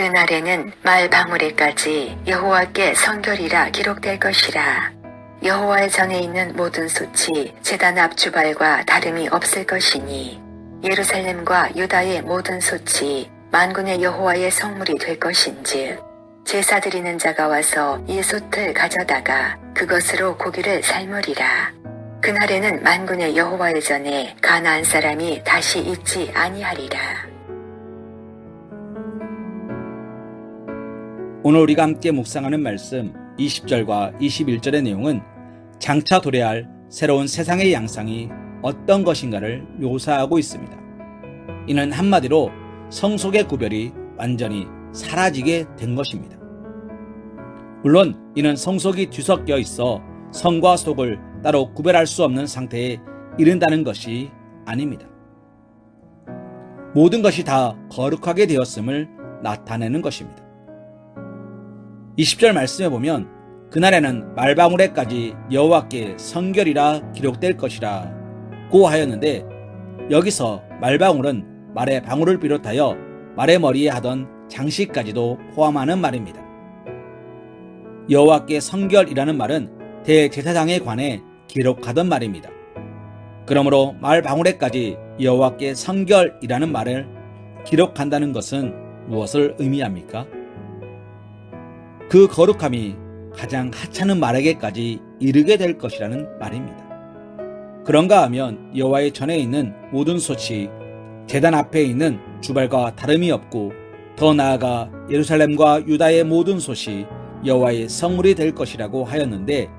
날에는 말 방울에까지 여호와께 성결이라 기록될 것이라. 여호와의 전에 있는 모든 솥이 제단 앞 주발과 다름이 없을 것이니 예루살렘과 유다의 모든 솥이 만군의 여호와의 성물이 될 것인즉 제사 드리는 자가 와서 이 솥을 가져다가 그것으로 고기를 삶으리라. 그날에는 만군의 여호와의 전에 가나안 사람이 다시 있지 아니하리라. 오늘 우리가 함께 묵상하는 말씀 20절과 21절의 내용은 장차 도래할 새로운 세상의 양상이 어떤 것인가를 묘사하고 있습니다. 이는 한마디로 성속의 구별이 완전히 사라지게 된 것입니다. 물론 이는 성속이 뒤섞여 있어 성과 속을 따로 구별할 수 없는 상태에 이른다는 것이 아닙니다. 모든 것이 다 거룩하게 되었음을 나타내는 것입니다. 20절 말씀에 보면 그날에는 말방울에까지 여호와께 성결이라 기록될 것이라 고 하였는데 여기서 말방울은 말의 방울을 비롯하여 말의 머리에 하던 장식까지도 포함하는 말입니다. 여호와께 성결이라는 말은 대제사장에 관해 기록하던 말입니다. 그러므로 말방울에까지 여호와께 성결이라는 말을 기록한다는 것은 무엇을 의미합니까? 그 거룩함이 가장 하찮은 말에게까지 이르게 될 것이라는 말입니다. 그런가 하면 여호와의 전에 있는 모든 소치 제단 앞에 있는 주발과 다름이 없고 더 나아가 예루살렘과 유다의 모든 소시 여호와의 성물이 될 것이라고 하였는데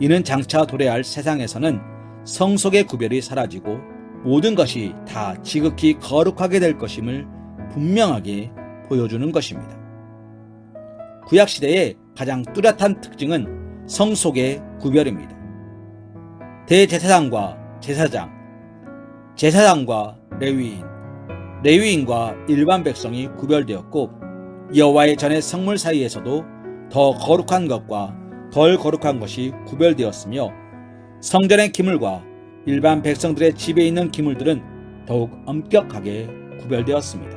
이는 장차 도래할 세상에서는 성속의 구별이 사라지고 모든 것이 다 지극히 거룩하게 될 것임을 분명하게 보여주는 것입니다. 구약 시대의 가장 뚜렷한 특징은 성속의 구별입니다. 대제사장과 제사장, 제사장과 레위인, 레위인과 일반 백성이 구별되었고 여호와의 전의 성물 사이에서도 더 거룩한 것과 덜 거룩한 것이 구별되었으며 성전의 기물과 일반 백성들의 집에 있는 기물들은 더욱 엄격하게 구별되었습니다.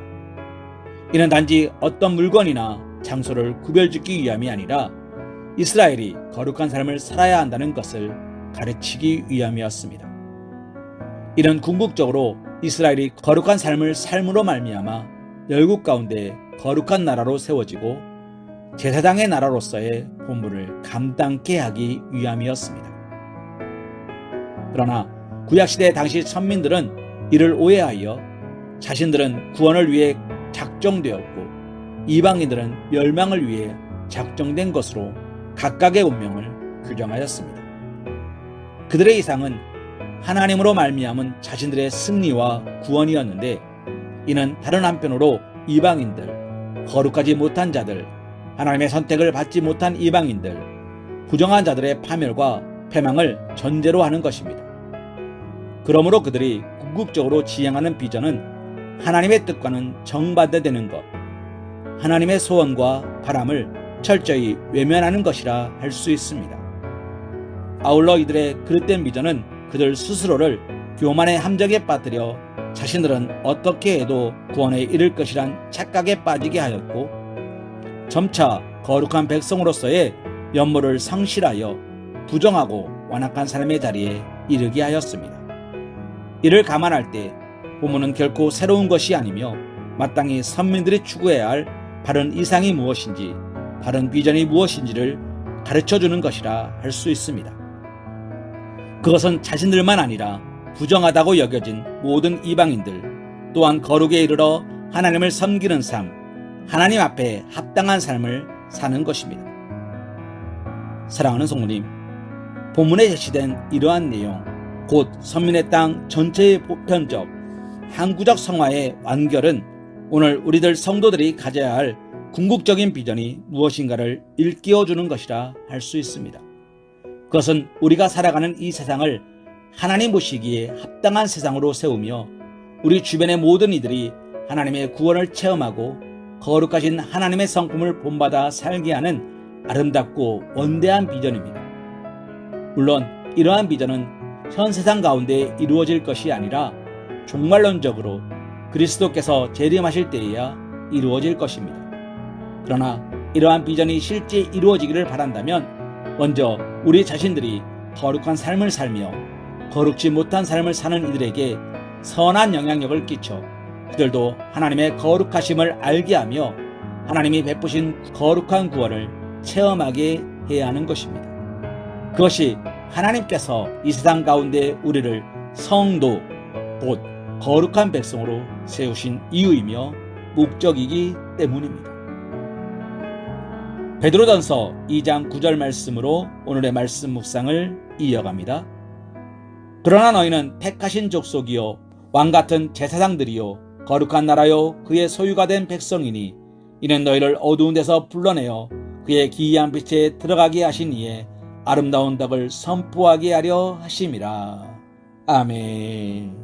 이는 단지 어떤 물건이나 장소를 구별짓기 위함이 아니라 이스라엘이 거룩한 삶을 살아야 한다는 것을 가르치기 위함이었습니다. 이는 궁극적으로 이스라엘이 거룩한 삶을 삶으로 말미암아 열국 가운데 거룩한 나라로 세워지고 제사장의 나라로서의 본분을 감당케 하기 위함이었습니다. 그러나 구약시대 당시 천민들은 이를 오해하여 자신들은 구원을 위해 작정되었고 이방인들은 멸망을 위해 작정된 것으로 각각의 운명을 규정하였습니다. 그들의 이상은 하나님으로 말미암은 자신들의 승리와 구원이었는데 이는 다른 한편으로 이방인들, 거룩하지 못한 자들, 하나님의 선택을 받지 못한 이방인들, 부정한 자들의 파멸과 패망을 전제로 하는 것입니다. 그러므로 그들이 궁극적으로 지향하는 비전은 하나님의 뜻과는 정반대되는 것, 하나님의 소원과 바람을 철저히 외면하는 것이라 할 수 있습니다. 아울러 이들의 그릇된 비전은 그들 스스로를 교만의 함정에 빠뜨려 자신들은 어떻게 해도 구원에 이를 것이란 착각에 빠지게 하였고 점차 거룩한 백성으로서의 면모를 상실하여 부정하고 완악한 삶의 자리에 이르게 하였습니다. 이를 감안할 때 부모는 결코 새로운 것이 아니며 마땅히 선민들이 추구해야 할 바른 이상이 무엇인지 바른 비전이 무엇인지를 가르쳐 주는 것이라 할 수 있습니다. 그것은 자신들만 아니라 부정하다고 여겨진 모든 이방인들 또한 거룩에 이르러 하나님을 섬기는 삶, 하나님 앞에 합당한 삶을 사는 것입니다. 사랑하는 성모님, 본문에 제시된 이러한 내용, 곧 선민의 땅 전체의 보편적, 항구적 성화의 완결은 오늘 우리들 성도들이 가져야 할 궁극적인 비전이 무엇인가를 일깨워 주는 것이라 할 수 있습니다. 그것은 우리가 살아가는 이 세상을 하나님 보시기에 합당한 세상으로 세우며 우리 주변의 모든 이들이 하나님의 구원을 체험하고 거룩하신 하나님의 성품을 본받아 살게 하는 아름답고 원대한 비전입니다. 물론 이러한 비전은 현 세상 가운데 이루어질 것이 아니라 종말론적으로 그리스도께서 재림하실 때에야 이루어질 것입니다. 그러나 이러한 비전이 실제 이루어지기를 바란다면 먼저 우리 자신들이 거룩한 삶을 살며 거룩지 못한 삶을 사는 이들에게 선한 영향력을 끼쳐 그들도 하나님의 거룩하심을 알게 하며 하나님이 베푸신 거룩한 구원을 체험하게 해야 하는 것입니다. 그것이 하나님께서 이 세상 가운데 우리를 성도, 곧 거룩한 백성으로 세우신 이유이며 목적이기 때문입니다. 베드로전서 2장 9절 말씀으로 오늘의 말씀 묵상을 이어갑니다. 그러나 너희는 택하신 족속이요 왕 같은 제사장들이요 거룩한 나라요 그의 소유가 된 백성이니 이는 너희를 어두운 데서 불러내어 그의 기이한 빛에 들어가게 하신 이에 아름다운 덕을 선포하게 하려 하심이라. 아멘.